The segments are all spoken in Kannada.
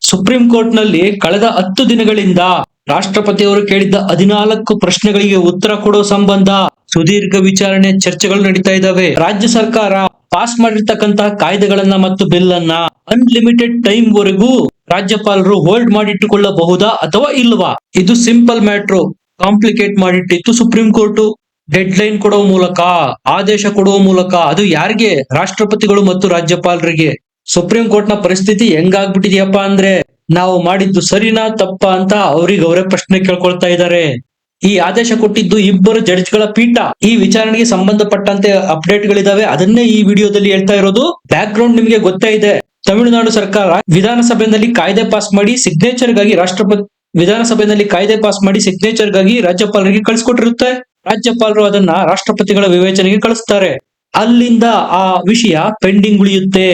ಸುಪ್ರೀಂ ಕೋರ್ಟ್ನಲ್ಲಿ ಕಳೆದ ಹತ್ತು ದಿನಗಳಿಂದ ರಾಷ್ಟ್ರಪತಿಯವರು ಕೇಳಿದ್ದ ಹದಿನಾಲ್ಕು ಪ್ರಶ್ನೆಗಳಿಗೆ ಉತ್ತರ ಕೊಡೋ ಸಂಬಂಧ ಸುದೀರ್ಘ ವಿಚಾರಣೆ ಚರ್ಚೆಗಳು ನಡೀತಾ ಇದ್ದಾವೆ. ರಾಜ್ಯ ಸರ್ಕಾರ ಪಾಸ್ ಮಾಡಿರ್ತಕ್ಕಂತಹ ಕಾಯ್ದೆಗಳನ್ನ ಮತ್ತು ಬಿಲ್ ಅನ್ನ ಅನ್ಲಿಮಿಟೆಡ್ ಟೈಮ್ ವರೆಗೂ ರಾಜ್ಯಪಾಲರು ಹೋಲ್ಡ್ ಮಾಡಿಟ್ಟುಕೊಳ್ಳಬಹುದಾ ಅಥವಾ ಇಲ್ವಾ? ಇದು ಸಿಂಪಲ್ ಮ್ಯಾಟ್ರು. ಕಾಂಪ್ಲಿಕೇಟ್ ಮಾಡಿಟ್ಟಿತ್ತು ಸುಪ್ರೀಂ ಕೋರ್ಟ್. ಡೆಡ್ ಲೈನ್ ಕೊಡುವ ಮೂಲಕ, ಆದೇಶ ಕೊಡುವ ಮೂಲಕ ಅದು ಯಾರಿಗೆ? ರಾಷ್ಟ್ರಪತಿಗಳು ಮತ್ತು ರಾಜ್ಯಪಾಲರಿಗೆ. ಸುಪ್ರೀಂ ಕೋರ್ಟ್ನ ಪರಿಸ್ಥಿತಿ ಹೆಂಗಾಗ್ಬಿಟ್ಟಿದ್ಯಪ್ಪ ಅಂದ್ರೆ ನಾವು ಮಾಡಿದ್ದು ಸರಿನಾ ತಪ್ಪ ಅಂತ ಅವ್ರಿಗೆ ಅವರೇ ಪ್ರಶ್ನೆ ಕೇಳ್ಕೊಳ್ತಾ ಇದ್ದಾರೆ. ಈ ಆದೇಶ ಕೊಟ್ಟಿದ್ದು ಇಬ್ಬರು ಜಡ್ಜ್ಗಳ ಪೀಠ. ಈ ವಿಚಾರಣೆಗೆ ಸಂಬಂಧಪಟ್ಟಂತೆ ಅಪ್ಡೇಟ್ ಗಳಿದಾವೆ ಅದನ್ನೇ ಈ ವಿಡಿಯೋದಲ್ಲಿ ಹೇಳ್ತಾ ಇರೋದು. ಬ್ಯಾಕ್ ಗ್ರೌಂಡ್ ನಿಮಗೆ ಗೊತ್ತೇ ಇದೆ. ತಮಿಳುನಾಡು ಸರ್ಕಾರ ವಿಧಾನಸಭೆಯಲ್ಲಿ ಕಾಯ್ದೆ ಪಾಸ್ ಮಾಡಿ ಸಿಗ್ನೇಚರ್ಗಾಗಿ ರಾಷ್ಟ್ರಪತಿ ವಿಧಾನಸಭೆಯಲ್ಲಿ ಕಾಯ್ದೆ ಪಾಸ್ ಮಾಡಿ ಸಿಗ್ನೇಚರ್ಗಾಗಿ ರಾಜ್ಯಪಾಲರಿಗೆ ಕಳಿಸ್ಕೊಟ್ಟಿರುತ್ತೆ. ರಾಜ್ಯಪಾಲರು ಅದನ್ನ ರಾಷ್ಟ್ರಪತಿಗಳ ವಿವೇಚನೆಗೆ ಕಳಿಸ್ತಾರೆ. ಅಲ್ಲಿಂದ ಆ ವಿಷಯ ಪೆಂಡಿಂಗ್ ಉಳಿಯುತ್ತೆ.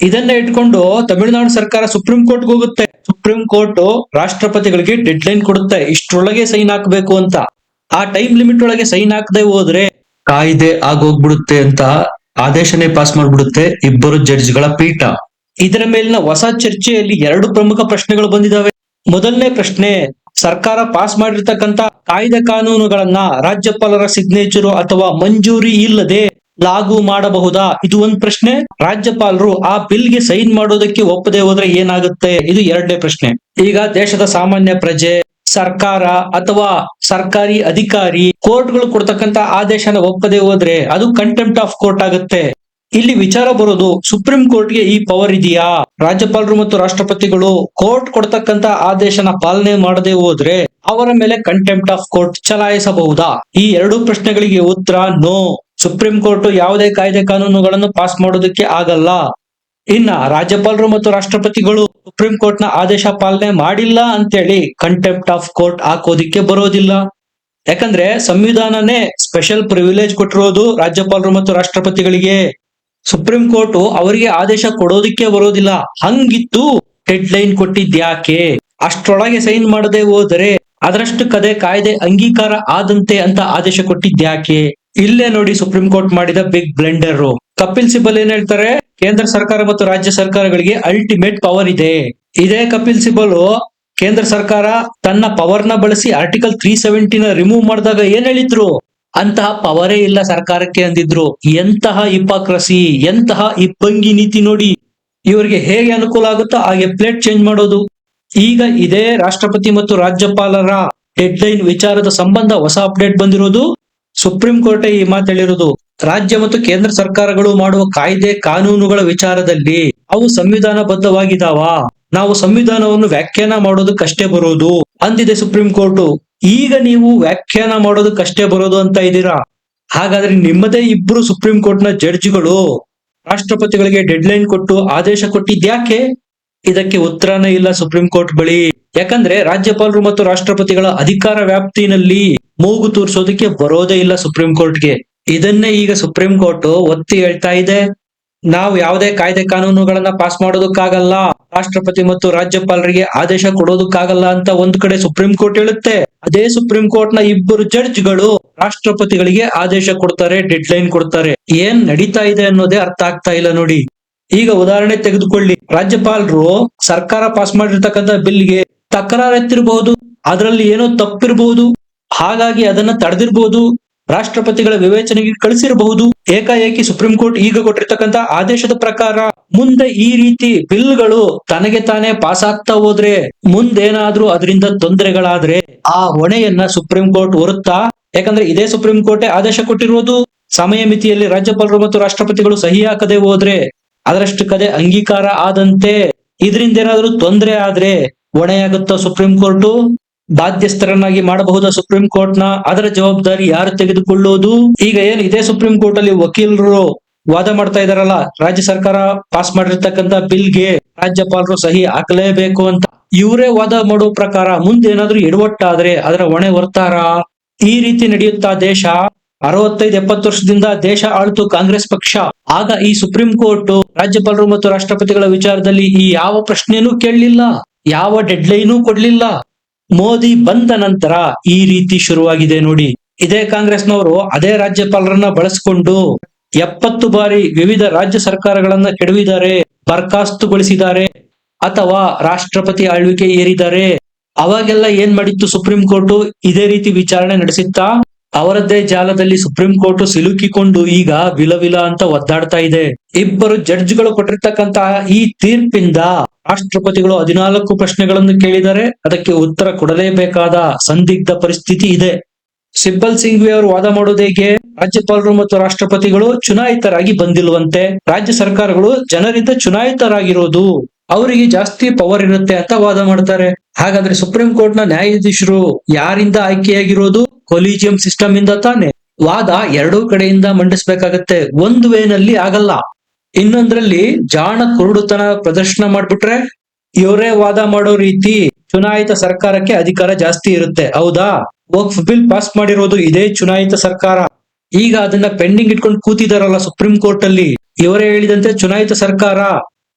ಇದನ್ನ ಇಟ್ಕೊಂಡು ತಮಿಳುನಾಡು ಸರ್ಕಾರ ಸುಪ್ರೀಂ ಕೋರ್ಟ್ ಹೋಗುತ್ತೆ. ಸುಪ್ರೀಂ ಕೋರ್ಟ್ ರಾಷ್ಟ್ರಪತಿಗಳಿಗೆ ಡೆಡ್ ಲೈನ್ ಕೊಡುತ್ತೆ. ಇಷ್ಟರೊಳಗೆ ಸೈನ್ ಹಾಕಬೇಕು ಅಂತ. ಆ ಟೈಮ್ ಲಿಮಿಟ್ ಒಳಗೆ ಸೈನ್ ಹಾಕದೆ ಹೋದ್ರೆ ಕಾಯ್ದೆ ಆಗೋಗ್ಬಿಡುತ್ತೆ ಅಂತ ಆದೇಶನೇ ಪಾಸ್ ಮಾಡ್ಬಿಡುತ್ತೆ ಇಬ್ಬರು ಜಡ್ಜ್ಗಳ ಪೀಠ. ಇದರ ಮೇಲಿನ ಹೊಸ ಚರ್ಚೆಯಲ್ಲಿ ಎರಡು ಪ್ರಮುಖ ಪ್ರಶ್ನೆಗಳು ಬಂದಿದಾವೆ. ಮೊದಲನೇ ಪ್ರಶ್ನೆ, ಸರ್ಕಾರ ಪಾಸ್ ಮಾಡಿರ್ತಕ್ಕಂತ ಕಾಯ್ದೆ ಕಾನೂನುಗಳನ್ನ ರಾಜ್ಯಪಾಲರ ಸಿಗ್ನೇಚರು ಅಥವಾ ಮಂಜೂರಿ ಇಲ್ಲದೆ ಲಾಗು ಮಾಡಬಹುದಾ? ಇದು ಒಂದ್ ಪ್ರಶ್ನೆ. ರಾಜ್ಯಪಾಲರು ಆ ಬಿಲ್ಗೆ ಸೈನ್ ಮಾಡೋದಕ್ಕೆ ಒಪ್ಪದೆ ಹೋದ್ರೆ ಏನಾಗುತ್ತೆ? ಇದು ಎರಡನೇ ಪ್ರಶ್ನೆ. ಈಗ ದೇಶದ ಸಾಮಾನ್ಯ ಪ್ರಜೆ, ಸರ್ಕಾರ ಅಥವಾ ಸರ್ಕಾರಿ ಅಧಿಕಾರಿ, ಕೋರ್ಟ್ಗಳು ಕೊಡ್ತಕ್ಕಂತ ಆದೇಶನ ಒಪ್ಪದೆ ಹೋದ್ರೆ ಅದು ಕಂಟೆಂಪ್ಟ್ ಆಫ್ ಕೋರ್ಟ್ ಆಗುತ್ತೆ. ಇಲ್ಲಿ ವಿಚಾರ ಬರೋದು ಸುಪ್ರೀಂ ಕೋರ್ಟ್ಗೆ ಈ ಪವರ್ ಇದೆಯಾ? ರಾಜ್ಯಪಾಲರು ಮತ್ತು ರಾಷ್ಟ್ರಪತಿಗಳು ಕೋರ್ಟ್ ಕೊಡ್ತಕ್ಕಂತ ಆದೇಶನ ಪಾಲನೆ ಮಾಡದೆ ಹೋದ್ರೆ ಅವರ ಮೇಲೆ ಕಂಟೆಂಪ್ಟ್ ಆಫ್ ಕೋರ್ಟ್ ಚಲಾಯಿಸಬಹುದಾ? ಈ ಎರಡು ಪ್ರಶ್ನೆಗಳಿಗೆ ಉತ್ತರ ನೋ ಸುಪ್ರೀಂ ಕೋರ್ಟ್ ಯಾವುದೇ ಕಾಯ್ದೆ ಕಾನೂನುಗಳನ್ನು ಪಾಸ್ ಮಾಡೋದಕ್ಕೆ ಆಗಲ್ಲ. ಇನ್ನ ರಾಜ್ಯಪಾಲರು ಮತ್ತು ರಾಷ್ಟ್ರಪತಿಗಳು ಸುಪ್ರೀಂ ಕೋರ್ಟ್ನ ಆದೇಶ ಪಾಲನೆ ಮಾಡಿಲ್ಲ ಅಂತೇಳಿ ಕಂಟೆಂಪ್ಟ್ ಆಫ್ ಕೋರ್ಟ್ ಹಾಕೋದಿಕ್ಕೆ ಬರೋದಿಲ್ಲ. ಯಾಕಂದ್ರೆ ಸಂವಿಧಾನನೇ ಸ್ಪೆಷಲ್ ಪ್ರಿವಿಲೇಜ್ ಕೊಟ್ಟಿರೋದು ರಾಜ್ಯಪಾಲರು ಮತ್ತು ರಾಷ್ಟ್ರಪತಿಗಳಿಗೆ. ಸುಪ್ರೀಂ ಕೋರ್ಟ್ ಅವರಿಗೆ ಆದೇಶ ಕೊಡೋದಿಕ್ಕೆ ಬರೋದಿಲ್ಲ. ಹಂಗಿತ್ತು ಡೆಡ್ ಲೈನ್ ಕೊಟ್ಟಿದ್ಯಾಕೆ ಅಷ್ಟೊಳಗೆ ಸೈನ್ ಮಾಡದೆ ಹೋದರೆ ಅದರಷ್ಟು ಕದೆ ಕಾಯ್ದೆ ಅಂಗೀಕಾರ ಆದಂತೆ ಅಂತ ಆದೇಶ ಕೊಟ್ಟಿದ್ಯಾಕೆ ಇಲ್ಲೇ ನೋಡಿ ಸುಪ್ರೀಂ ಕೋರ್ಟ್ ಮಾಡಿದ ಬಿಗ್ ಬ್ಲೆಂಡರ್ ಕಪಿಲ್ ಸಿಬಲ್ ಏನ್ ಹೇಳ್ತಾರೆ? ಕೇಂದ್ರ ಸರ್ಕಾರ ಮತ್ತು ರಾಜ್ಯ ಸರ್ಕಾರಗಳಿಗೆ ಅಲ್ಟಿಮೇಟ್ ಪವರ್ ಇದೆ. ಇದೇ ಕಪಿಲ್ ಸಿಬಲ್ ಕೇಂದ್ರ ಸರ್ಕಾರ ತನ್ನ ಪವರ್ನ ಬಳಸಿ ಆರ್ಟಿಕಲ್ ತ್ರೀ ಸೆವೆಂಟಿನ ರಿಮೂವ್ ಮಾಡಿದಾಗ ಏನ್ ಹೇಳಿದ್ರು? ಅಂತಹ ಪವರೇ ಇಲ್ಲ ಸರ್ಕಾರಕ್ಕೆ ಅಂದಿದ್ರು. ಎಂತಹ ಹಿಪಾಕ್ರಸಿ ಎಂತಹ ಇಬ್ಬಂಗಿ ನೀತಿ ನೋಡಿ ಇವರಿಗೆ ಹೇಗೆ ಅನುಕೂಲ ಆಗುತ್ತೋ ಹಾಗೆ ಪ್ಲೇಟ್ ಚೇಂಜ್ ಮಾಡೋದು. ಈಗ ಇದೇ ರಾಷ್ಟ್ರಪತಿ ಮತ್ತು ರಾಜ್ಯಪಾಲರ ಡೆಡ್ ಲೈನ್ ವಿಚಾರದ ಸಂಬಂಧ ಹೊಸ ಅಪ್ಡೇಟ್ ಬಂದಿರೋದು. ಸುಪ್ರೀಂ ಕೋರ್ಟ್ ಈ ಮಾತು ಹೇಳಿರೋದು ರಾಜ್ಯ ಮತ್ತು ಕೇಂದ್ರ ಸರ್ಕಾರಗಳು ಮಾಡುವ ಕಾಯ್ದೆ ಕಾನೂನುಗಳ ವಿಚಾರದಲ್ಲಿ ಅವು ಸಂವಿಧಾನಬದ್ಧವಾಗಿದಾವ. ನಾವು ಸಂವಿಧಾನವನ್ನು ವ್ಯಾಖ್ಯಾನ ಮಾಡೋದಕ್ಕಷ್ಟೇ ಬರೋದು. ಅಂದಿದೆ ಸುಪ್ರೀಂ ಕೋರ್ಟ್. ಈಗ ನೀವು ವ್ಯಾಖ್ಯಾನ ಮಾಡೋದಕ್ಕಷ್ಟೇ ಬರೋದು ಅಂತ ಇದ್ದೀರಾ? ಹಾಗಾದ್ರೆ ನಿಮ್ಮದೇ ಇಬ್ರು ಸುಪ್ರೀಂ ಕೋರ್ಟ್ನ ಜಡ್ಜ್ಗಳು ರಾಷ್ಟ್ರಪತಿಗಳಿಗೆ ಡೆಡ್ ಲೈನ್ ಕೊಟ್ಟು ಆದೇಶ ಕೊಟ್ಟಿದ್ಯಾಕೆ? ಇದಕ್ಕೆ ಉತ್ತರನೇ ಇಲ್ಲ ಸುಪ್ರೀಂ ಕೋರ್ಟ್ ಬಳಿ. ಯಾಕಂದ್ರೆ ರಾಜ್ಯಪಾಲರು ಮತ್ತು ರಾಷ್ಟ್ರಪತಿಗಳ ಅಧಿಕಾರ ವ್ಯಾಪ್ತಿನಲ್ಲಿ ಮೂಗು ತೋರಿಸೋದಕ್ಕೆ ಬರೋದೇ ಇಲ್ಲ ಸುಪ್ರೀಂ ಕೋರ್ಟ್ಗೆ. ಇದನ್ನೇ ಈಗ ಸುಪ್ರೀಂ ಕೋರ್ಟ್ ಒತ್ತಿ ಹೇಳ್ತಾ ಇದೆ. ನಾವು ಯಾವುದೇ ಕಾಯ್ದೆ ಕಾನೂನುಗಳನ್ನ ಪಾಸ್ ಮಾಡೋದಕ್ಕಾಗಲ್ಲ, ರಾಷ್ಟ್ರಪತಿ ಮತ್ತು ರಾಜ್ಯಪಾಲರಿಗೆ ಆದೇಶ ಕೊಡೋದಕ್ಕಾಗಲ್ಲ ಅಂತ ಒಂದ್ ಕಡೆ ಸುಪ್ರೀಂ ಕೋರ್ಟ್ ಹೇಳುತ್ತೆ. ಅದೇ ಸುಪ್ರೀಂ ಕೋರ್ಟ್ನ ಇಬ್ಬರು ಜಡ್ಜ್ಗಳು ರಾಷ್ಟ್ರಪತಿಗಳಿಗೆ ಆದೇಶ ಕೊಡ್ತಾರೆ ಡೆಡ್ ಲೈನ್ ಕೊಡ್ತಾರೆ. ಏನ್ ನಡೀತಾ ಇದೆ ಅನ್ನೋದೇ ಅರ್ಥ ಆಗ್ತಾ ಇಲ್ಲ ನೋಡಿ. ಈಗ ಉದಾಹರಣೆ ತೆಗೆದುಕೊಳ್ಳಿ. ರಾಜ್ಯಪಾಲರು ಸರ್ಕಾರ ಪಾಸ್ ಮಾಡಿರ್ತಕ್ಕಂಥ ಬಿಲ್ಗೆ ತಕರಾರು ಎತ್ತಿರಬಹುದು ಅದರಲ್ಲಿ ಏನೋ ತಪ್ಪಿರಬಹುದು ಹಾಗಾಗಿ ಅದನ್ನ ತಡೆದಿರಬಹುದು ರಾಷ್ಟ್ರಪತಿಗಳ ವಿವೇಚನೆಗೆ ಕಳಿಸಿರಬಹುದು. ಏಕಾಏಕಿ ಸುಪ್ರೀಂ ಕೋರ್ಟ್ ಈಗ ಕೊಟ್ಟಿರ್ತಕ್ಕಂತ ಆದೇಶದ ಪ್ರಕಾರ ಮುಂದೆ ಈ ರೀತಿ ಬಿಲ್ಗಳು ತನಗೆ ತಾನೇ ಪಾಸ್ ಆಗ್ತಾ ಹೋದ್ರೆ, ಮುಂದೇನಾದ್ರೂ ಅದರಿಂದ ತೊಂದರೆಗಳಾದ್ರೆ ಆ ಹೊಣೆಯನ್ನ ಸುಪ್ರೀಂ ಕೋರ್ಟ್ ಹೊರುತ್ತಾ? ಯಾಕಂದ್ರೆ ಇದೇ ಸುಪ್ರೀಂ ಕೋರ್ಟೇ ಆದೇಶ ಕೊಟ್ಟಿರುವುದು ಸಮಯ ಮಿತಿಯಲ್ಲಿ ರಾಜ್ಯಪಾಲರು ಮತ್ತು ರಾಷ್ಟ್ರಪತಿಗಳು ಸಹಿ ಹಾಕದೆ ಹೋದ್ರೆ, ಅದರಷ್ಟು ಕದೆ ಅಂಗೀಕಾರ ಆದಂತೆ ಇದರಿಂದ ಏನಾದರೂ ತೊಂದರೆ ಆದ್ರೆ ಹೊಣೆಯಾಗುತ್ತಾ ಸುಪ್ರೀಂ ಕೋರ್ಟು ಬಾಧ್ಯಸ್ಥರನ್ನಾಗಿ ಮಾಡಬಹುದಾ ಸುಪ್ರೀಂ ಕೋರ್ಟ್ನ? ಅದರ ಜವಾಬ್ದಾರಿ ಯಾರು ತೆಗೆದುಕೊಳ್ಳುವುದು ಈಗ ಏನು ಇದೇ ಸುಪ್ರೀಂ ಕೋರ್ಟ್ ಅಲ್ಲಿ ವಕೀಲರು ವಾದ ಮಾಡ್ತಾ ಇದಾರಲ್ಲ, ರಾಜ್ಯ ಸರ್ಕಾರ ಪಾಸ್ ಮಾಡಿರ್ತಕ್ಕಂತ ಬಿಲ್ಗೆ ರಾಜ್ಯಪಾಲರು ಸಹಿ ಹಾಕಲೇಬೇಕು ಅಂತ. ಇವರೇ ವಾದ ಮಾಡೋ ಪ್ರಕಾರ ಮುಂದೆ ಏನಾದ್ರೂ ಎಡವಟ್ಟಾದ್ರೆ ಅದರ ಹೊಣೆ ಹೊರ್ತಾರ? ಈ ರೀತಿ ನಡೆಯುತ್ತಾ ದೇಶ? ಅರವತ್ತೈದು, ಎಪ್ಪತ್ತು ವರ್ಷದಿಂದ ದೇಶ ಆಳ್ತು ಕಾಂಗ್ರೆಸ್ ಪಕ್ಷ. ಆಗ ಈ ಸುಪ್ರೀಂ ಕೋರ್ಟ್ ರಾಜ್ಯಪಾಲರು ಮತ್ತು ರಾಷ್ಟ್ರಪತಿಗಳ ವಿಚಾರದಲ್ಲಿ ಈ ಯಾವ ಪ್ರಶ್ನೆನೂ ಕೇಳಲಿಲ್ಲ, ಯಾವ ಡೆಡ್ ಲೈನೂ ಕೊಡ್ಲಿಲ್ಲ. ಮೋದಿ ಬಂದ ನಂತರ ಈ ರೀತಿ ಶುರುವಾಗಿದೆ ನೋಡಿ. ಇದೇ ಕಾಂಗ್ರೆಸ್ನವರು ಅದೇ ರಾಜ್ಯಪಾಲರನ್ನ ಬಳಸಿಕೊಂಡು ಎಪ್ಪತ್ತು ಬಾರಿ ವಿವಿಧ ರಾಜ್ಯ ಸರ್ಕಾರಗಳನ್ನ ಕೆಡವಿದ್ದಾರೆ ಬರ್ಖಾಸ್ತುಗೊಳಿಸಿದ್ದಾರೆ ಅಥವಾ ರಾಷ್ಟ್ರಪತಿ ಆಳ್ವಿಕೆ ಏರಿದ್ದಾರೆ. ಅವಾಗೆಲ್ಲ ಏನ್ ಮಾಡಿತ್ತು ಸುಪ್ರೀಂ ಕೋರ್ಟ್? ಇದೇ ರೀತಿ ವಿಚಾರಣೆ ನಡೆಸಿತ್ತಾ? ಅವರದ್ದೇ ಜಾಲದಲ್ಲಿ ಸುಪ್ರೀಂ ಕೋರ್ಟ್ ಸಿಲುಕಿಕೊಂಡು ಈಗ ವಿಲವಿಲ ಅಂತ ಒದ್ದಾಡ್ತಾ ಇದೆ. ಇಬ್ಬರು ಜಡ್ಜ್ಗಳು ಕೊಟ್ಟಿರ್ತಕ್ಕಂತಹ ಈ ತೀರ್ಪಿಂದ ರಾಷ್ಟ್ರಪತಿಗಳು ಹದಿನಾಲ್ಕು ಪ್ರಶ್ನೆಗಳನ್ನು ಕೇಳಿದರೆ ಅದಕ್ಕೆ ಉತ್ತರ ಕೊಡಲೇಬೇಕಾದ ಸಂದಿಗ್ಧ ಪರಿಸ್ಥಿತಿ ಇದೆ. ಸಿಬ್ಬಲ್ ಸಿಂಘ್ವಿ ಅವರು ವಾದ ಮಾಡೋದು ಹೇಗೆ? ರಾಜ್ಯಪಾಲರು ಮತ್ತು ರಾಷ್ಟ್ರಪತಿಗಳು ಚುನಾಯಿತರಾಗಿ ಬಂದಿಲ್ವಂತೆ. ರಾಜ್ಯ ಸರ್ಕಾರಗಳು ಜನರಿಂದ ಚುನಾಯಿತರಾಗಿರೋದು ಅವರಿಗೆ ಜಾಸ್ತಿ ಪವರ್ ಇರುತ್ತೆ ಅಂತ ವಾದ ಮಾಡ್ತಾರೆ. ಹಾಗಾದ್ರೆ ಸುಪ್ರೀಂ ಕೋರ್ಟ್ನ ನ್ಯಾಯಾಧೀಶರು ಯಾರಿಂದ ಆಯ್ಕೆಯಾಗಿರೋದು? ಕೊಲಿಜಿಯಂ ಸಿಸ್ಟಮ್ ಇಂದ ತಾನೆ. ವಾದ ಎರಡೂ ಕಡೆಯಿಂದ ಮಂಡಿಸ್ಬೇಕಾಗತ್ತೆ. ಒಂದು ವೇನಲ್ಲಿ ಆಗಲ್ಲ. ಇನ್ನೊಂದ್ರಲ್ಲಿ ಜಾಣ ಕುರುಡುತನ ಪ್ರದರ್ಶನ ಮಾಡ್ಬಿಟ್ರೆ ಇವರೇ ವಾದ ಮಾಡೋ ರೀತಿ ಚುನಾಯಿತ ಸರ್ಕಾರಕ್ಕೆ ಅಧಿಕಾರ ಜಾಸ್ತಿ ಇರುತ್ತೆ. ಹೌದಾ? ವಕ್ಫ್ ಬಿಲ್ ಪಾಸ್ ಮಾಡಿರೋದು ಇದೇ ಚುನಾಯಿತ ಸರ್ಕಾರ. ಈಗ ಅದನ್ನ ಪೆಂಡಿಂಗ್ ಇಟ್ಕೊಂಡು ಕೂತಿದಾರಲ್ಲ ಸುಪ್ರೀಂ ಕೋರ್ಟ್ ಅಲ್ಲಿ. ಇವರೇ ಹೇಳಿದಂತೆ ಚುನಾಯಿತ ಸರ್ಕಾರ.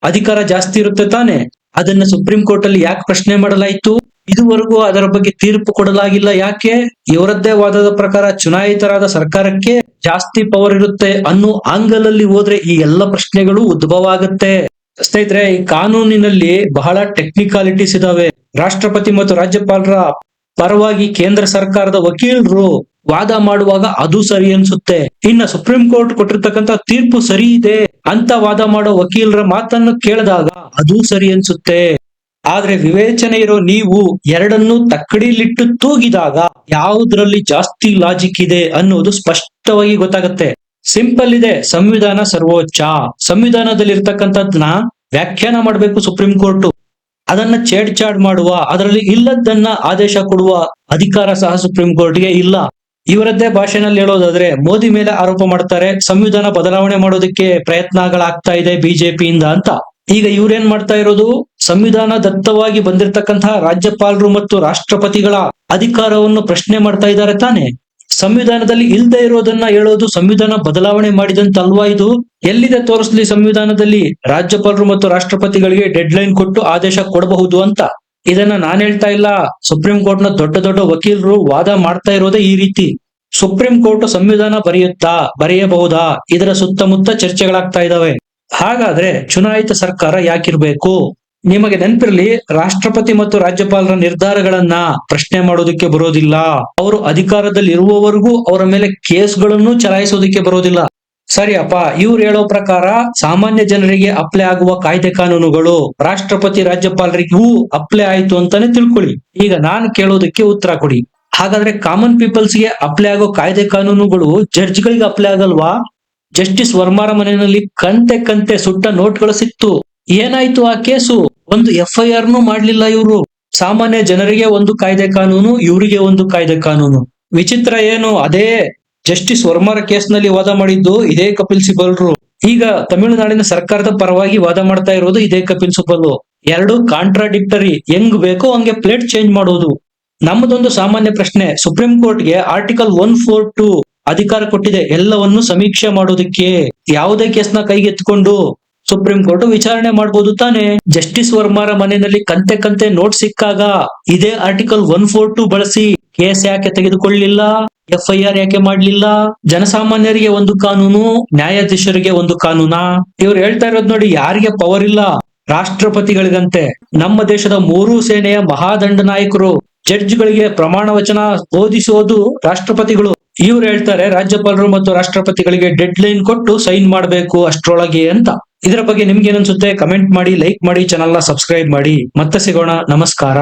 ಅಧಿಕಾರ ಜಾಸ್ತಿ ಇರುತ್ತೆ ತಾನೆ? ಅದನ್ನ ಸುಪ್ರೀಂ ಕೋರ್ಟ್ ಅಲ್ಲಿ ಯಾಕೆ ಪ್ರಶ್ನೆ ಮಾಡಲಾಯಿತು? ಇದುವರೆಗೂ ಅದರ ಬಗ್ಗೆ ತೀರ್ಪು ಕೊಡಲಾಗಿಲ್ಲ ಯಾಕೆ? ಇವರದ್ದೇ ವಾದದ ಪ್ರಕಾರ ಚುನಾಯಿತರಾದ ಸರ್ಕಾರಕ್ಕೆ ಜಾಸ್ತಿ ಪವರ್ ಇರುತ್ತೆ ಅನ್ನೋ ಆಂಗಲಲ್ಲಿ ಹೋದ್ರೆ ಈ ಎಲ್ಲ ಪ್ರಶ್ನೆಗಳು ಉದ್ಭವ ಆಗುತ್ತೆ. ಸ್ನೇಹಿತರೆ, ಈ ಕಾನೂನಿನಲ್ಲಿ ಬಹಳ ಟೆಕ್ನಿಕಾಲಿಟೀಸ್ ಇದಾವೆ. ರಾಷ್ಟ್ರಪತಿ ಮತ್ತು ರಾಜ್ಯಪಾಲರ ಪರವಾಗಿ ಕೇಂದ್ರ ಸರ್ಕಾರದ ವಕೀಲರು ವಾದ ಮಾಡುವಾಗ ಅದು ಸರಿ ಅನ್ಸುತ್ತೆ. ಇನ್ನ ಸುಪ್ರೀಂ ಕೋರ್ಟ್ ಕೊಟ್ಟಿರ್ತಕ್ಕಂತ ತೀರ್ಪು ಸರಿ ಇದೆ. ಅಂತ ವಾದ ಮಾಡೋ ವಕೀಲರ ಮಾತನ್ನು ಕೇಳಿದಾಗ ಅದು ಸರಿ ಅನ್ಸುತ್ತೆ. ಆದ್ರೆ ವಿವೇಚನೆ ಇರೋ ನೀವು ಎರಡನ್ನೂ ತಕ್ಕಡಿಲಿಟ್ಟು ತೂಗಿದಾಗ ಯಾವುದ್ರಲ್ಲಿ ಜಾಸ್ತಿ ಲಾಜಿಕ್ ಇದೆ ಅನ್ನೋದು ಸ್ಪಷ್ಟವಾಗಿ ಗೊತ್ತಾಗತ್ತೆ. ಸಿಂಪಲ್ ಇದೆ, ಸಂವಿಧಾನ ಸರ್ವೋಚ್ಚ. ಸಂವಿಧಾನದಲ್ಲಿ ಇರ್ತಕ್ಕಂಥದ್ನ ವ್ಯಾಖ್ಯಾನ ಮಾಡಬೇಕು ಸುಪ್ರೀಂ ಕೋರ್ಟ್. ಅದನ್ನ ಛೇಡ್ಛಾಡ್ ಮಾಡುವ, ಅದರಲ್ಲಿ ಇಲ್ಲದನ್ನ ಆದೇಶ ಕೊಡುವ ಅಧಿಕಾರ ಸಹ ಸುಪ್ರೀಂ ಕೋರ್ಟ್ಗೆ ಇಲ್ಲ. ಇವರದ್ದೇ ಭಾಷೆನಲ್ಲಿ ಹೇಳೋದಾದ್ರೆ, ಮೋದಿ ಮೇಲೆ ಆರೋಪ ಮಾಡ್ತಾರೆ, ಸಂವಿಧಾನ ಬದಲಾವಣೆ ಮಾಡೋದಕ್ಕೆ ಪ್ರಯತ್ನಗಳಾಗ್ತಾ ಇದೆ ಬಿಜೆಪಿಯಿಂದ ಅಂತ. ಈಗ ಇವ್ರೇನ್ ಮಾಡ್ತಾ ಇರೋದು? ಸಂವಿಧಾನ ದತ್ತವಾಗಿ ಬಂದಿರತಕ್ಕಂತಹ ರಾಜ್ಯಪಾಲರು ಮತ್ತು ರಾಷ್ಟ್ರಪತಿಗಳ ಅಧಿಕಾರವನ್ನು ಪ್ರಶ್ನೆ ಮಾಡ್ತಾ ಇದ್ದಾರೆ ತಾನೆ. ಸಂವಿಧಾನದಲ್ಲಿ ಇಲ್ಲದೆ ಇರೋದನ್ನ ಹೇಳೋದು ಸಂವಿಧಾನ ಬದಲಾವಣೆ ಮಾಡಿದಂತಲ್ವಾ ಇದು? ಎಲ್ಲಿದೆ ತೋರಿಸ್ಲಿ ಸಂವಿಧಾನದಲ್ಲಿ ರಾಜ್ಯಪಾಲರು ಮತ್ತು ರಾಷ್ಟ್ರಪತಿಗಳಿಗೆ ಡೆಡ್ ಲೈನ್ ಕೊಟ್ಟು ಆದೇಶ ಕೊಡಬಹುದು ಅಂತ? ಇದನ್ನ ನಾನು ಹೇಳ್ತಾ ಇಲ್ಲ. ಸುಪ್ರೀಂ ಕೋರ್ಟ್ನ ದೊಡ್ಡ ದೊಡ್ಡ ವಕೀಲರು ವಾದ ಮಾಡ್ತಾ ಇರೋದೇ ಈ ರೀತಿ. ಸುಪ್ರೀಂ ಕೋರ್ಟ್ ಸಂವಿಧಾನ ಬರೆಯುತ್ತಾ ಬರೆಯಬಹುದಾ? ಇದರ ಸುತ್ತಮುತ್ತ ಚರ್ಚೆಗಳಾಗ್ತಾ ಇದಾವೆ. ಹಾಗಾದ್ರೆ ಚುನಾಯಿತ ಸರ್ಕಾರ ಯಾಕಿರ್ಬೇಕು? ನಿಮಗೆ ನೆನಪಿರಲಿ, ರಾಷ್ಟ್ರಪತಿ ಮತ್ತು ರಾಜ್ಯಪಾಲರ ನಿರ್ಧಾರಗಳನ್ನ ಪ್ರಶ್ನೆ ಮಾಡೋದಕ್ಕೆ ಬರೋದಿಲ್ಲ. ಅವರು ಅಧಿಕಾರದಲ್ಲಿ ಇರುವವರೆಗೂ ಅವರ ಮೇಲೆ ಕೇಸ್ಗಳನ್ನು ಚಲಾಯಿಸೋದಕ್ಕೆ ಬರೋದಿಲ್ಲ. ಸರಿ ಅಪ್ಪ ಇವ್ರು ಹೇಳೋ ಪ್ರಕಾರ ಸಾಮಾನ್ಯ ಜನರಿಗೆ ಅಪ್ಲೈ ಆಗುವ ಕಾಯ್ದೆ ಕಾನೂನುಗಳು ರಾಷ್ಟ್ರಪತಿ ರಾಜ್ಯಪಾಲರಿಗೂ ಅಪ್ಲೈ ಆಯ್ತು ಅಂತಾನೆ ತಿಳ್ಕೊಳ್ಳಿ. ಈಗ ನಾನು ಕೇಳೋದಕ್ಕೆ ಉತ್ತರ ಕೊಡಿ. ಹಾಗಾದ್ರೆ ಕಾಮನ್ ಪೀಪಲ್ಸ್ಗೆ ಅಪ್ಲೈ ಆಗೋ ಕಾಯ್ದೆ ಕಾನೂನುಗಳು ಜಡ್ಜ್ ಗಳಿಗೆ ಅಪ್ಲೈ ಆಗಲ್ವಾ? ಜಸ್ಟಿಸ್ ವರ್ಮಾರ ಮನೆಯಲ್ಲಿ ಕಂತೆ ಕಂತೆ ಸುಟ್ಟ ನೋಟ್ಗಳು ಸಿಕ್ತು. ಏನಾಯ್ತು ಆ ಕೇಸು? ಒಂದು ಎಫ್ ಐ ಆರ್ ನು ಮಾಡ್ಲಿಲ್ಲ ಇವರು. ಸಾಮಾನ್ಯ ಜನರಿಗೆ ಒಂದು ಕಾಯ್ದೆ ಕಾನೂನು, ಇವರಿಗೆ ಒಂದು ಕಾಯ್ದೆ ಕಾನೂನು. ವಿಚಿತ್ರ ಏನು? ಅದೇ ಜಸ್ಟಿಸ್ ವರ್ಮರ ಕೇಸ್ನಲ್ಲಿ ವಾದ ಮಾಡಿದ್ದು ಇದೇ ಕಪಿಲ್ ಸಿಬಲ್ರು. ಈಗ ತಮಿಳುನಾಡಿನ ಸರ್ಕಾರದ ಪರವಾಗಿ ವಾದ ಮಾಡ್ತಾ ಇರೋದು ಇದೇ ಕಪಿಲ್ ಸಿಬಲ್ ಎರಡು ಕಾಂಟ್ರಾಡಿಕ್ಟರಿ ಹೆಂಗ್ ಬೇಕೋ ಹಂಗೆ ಪ್ಲೇಟ್ ಚೇಂಜ್ ಮಾಡೋದು. ನಮ್ಮದೊಂದು ಸಾಮಾನ್ಯ ಪ್ರಶ್ನೆ, ಸುಪ್ರೀಂ ಕೋರ್ಟ್ಗೆ ಆರ್ಟಿಕಲ್ ಒನ್ ಫೋರ್ ಟು ಅಧಿಕಾರ ಕೊಟ್ಟಿದೆ, ಎಲ್ಲವನ್ನು ಸಮೀಕ್ಷೆ ಮಾಡೋದಕ್ಕೆ ಯಾವುದೇ ಕೇಸ್ನ ಕೈಗೆತ್ಕೊಂಡು ಸುಪ್ರೀಂ ಕೋರ್ಟ್ ವಿಚಾರಣೆ ಮಾಡಬಹುದು ತಾನೆ? ಜಸ್ಟಿಸ್ ವರ್ಮಾರ ಮನೆಯಲ್ಲಿ ಕಂತೆ ಕಂತೆ ನೋಟ್ ಸಿಕ್ಕಾಗ ಇದೇ ಆರ್ಟಿಕಲ್ ಒನ್ ಫೋರ್ ಟು ಬಳಸಿ ಕೇಸ್ ಯಾಕೆ ತೆಗೆದುಕೊಳ್ಳಲಿಲ್ಲ? ಎಫ್ ಐ ಯಾಕೆ ಮಾಡ್ಲಿಲ್ಲ? ಜನಸಾಮಾನ್ಯರಿಗೆ ಒಂದು ಕಾನೂನು, ನ್ಯಾಯಾಧೀಶರಿಗೆ ಒಂದು ಕಾನೂನಾ? ಇವ್ರು ಹೇಳ್ತಾ ಇರೋದು ನೋಡಿ, ಯಾರಿಗೆ ಪವರ್ ಇಲ್ಲ? ರಾಷ್ಟ್ರಪತಿಗಳಿಗಂತೆ. ನಮ್ಮ ದೇಶದ ಮೂರೂ ಸೇನೆಯ ಮಹಾದಂಡ ನಾಯಕರು, ಜಡ್ಜ್ಗಳಿಗೆ ಪ್ರಮಾಣ ವಚನ ಓದಿಸೋದು ರಾಷ್ಟ್ರಪತಿಗಳು. ಇವ್ರು ಹೇಳ್ತಾರೆ, ರಾಜ್ಯಪಾಲರು ಮತ್ತು ರಾಷ್ಟ್ರಪತಿಗಳಿಗೆ ಡೆಡ್ ಲೈನ್ ಕೊಟ್ಟು ಸೈನ್ ಮಾಡಬೇಕು ಅಷ್ಟ್ರೊಳಗೆ ಅಂತ. ಇದರ ಬಗ್ಗೆ ನಿಮ್ಗೆ ಏನನ್ಸುತ್ತೆ ಕಮೆಂಟ್ ಮಾಡಿ ಲೈಕ್ ಮಾಡಿ ಚಾನಲ್ನ ಸಬ್ಸ್ಕ್ರೈಬ್ ಮಾಡಿ. ಮತ್ತೆ ಸಿಗೋಣ. ನಮಸ್ಕಾರ.